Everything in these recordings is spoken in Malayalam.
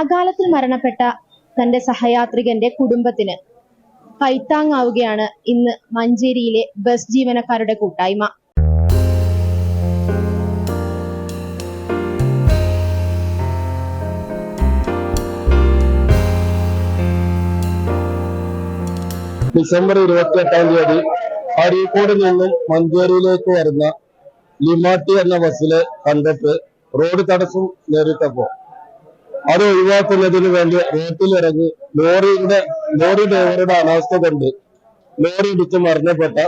അകാലത്തിൽ മരണപ്പെട്ട തന്റെ സഹയാത്രികന്റെ കുടുംബത്തിന് കൈത്താങ്ങാവുകയാണ് ഇന്ന് മഞ്ചേരിയിലെ ബസ് ജീവനക്കാരുടെ കൂട്ടായ്മ. ഡിസംബർ ഇരുപത്തി എട്ടാം തീയതി അരീക്കോട് നിന്നും മഞ്ചേരിയിലേക്ക് വരുന്ന ലിമാട്ടി എന്ന ബസ്സിലെ കണ്ടിട്ട് റോഡ് തടസ്സം നേരിട്ടപ്പോ അത് ഒഴിവാക്കുന്നതിന് വേണ്ടി റോട്ടിലിറങ്ങി ലോറിയുടെ ലോറി ഡ്രൈവറുടെ അനാസ്ഥ കൊണ്ട് ലോറി ഇടിച്ച് മരണപ്പെട്ട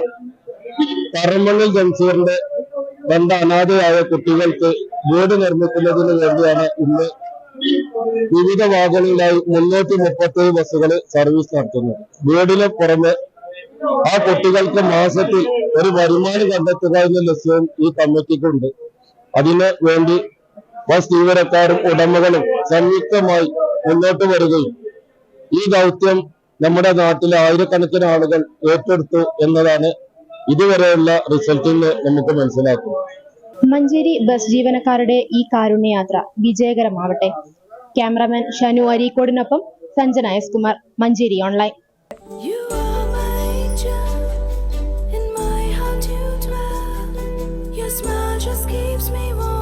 പറമ്പള്ളിൽ ജംസീറിന്റെ രണ്ട് അനാഥയായ കുട്ടികൾക്ക് വീട് നിർമ്മിക്കുന്നതിന് വേണ്ടിയാണ് ഇന്ന് വിവിധ വാഹനങ്ങളിലായി മുന്നൂറ്റി മുപ്പത്തി ബസ്സുകൾ സർവീസ് നടത്തുന്നത്. വീടിന് പുറമെ ആ കുട്ടികൾക്ക് മാസത്തിൽ ഒരു വരുമാനം കണ്ടെത്തുക എന്ന ലക്ഷ്യവും ഈ കമ്മിറ്റിക്കുണ്ട്. അതിനു വേണ്ടി ബസ് ജീവനക്കാരും ഉടമകളും സംയുക്തമായി മുന്നോട്ട് വരികയും ഈ ദൗത്യം നമ്മുടെ നാട്ടിലെ ആയിരക്കണക്കിന് ആളുകൾ ഏറ്റെടുത്തു എന്നതാണ് ഇതുവരെയുള്ള റിസൾട്ടിൽ നിന്ന് നമുക്ക് മനസ്സിലാക്കുന്നത്. മഞ്ചേരി ബസ് ജീവനക്കാരുടെ ഈ കാരുണ്യയാത്ര വിജയകരമാവട്ടെ. Cameraman Shanu അരീക്കോടിനൊപ്പം Sanjana S Kumar Manjeri online. Just keeps me warm,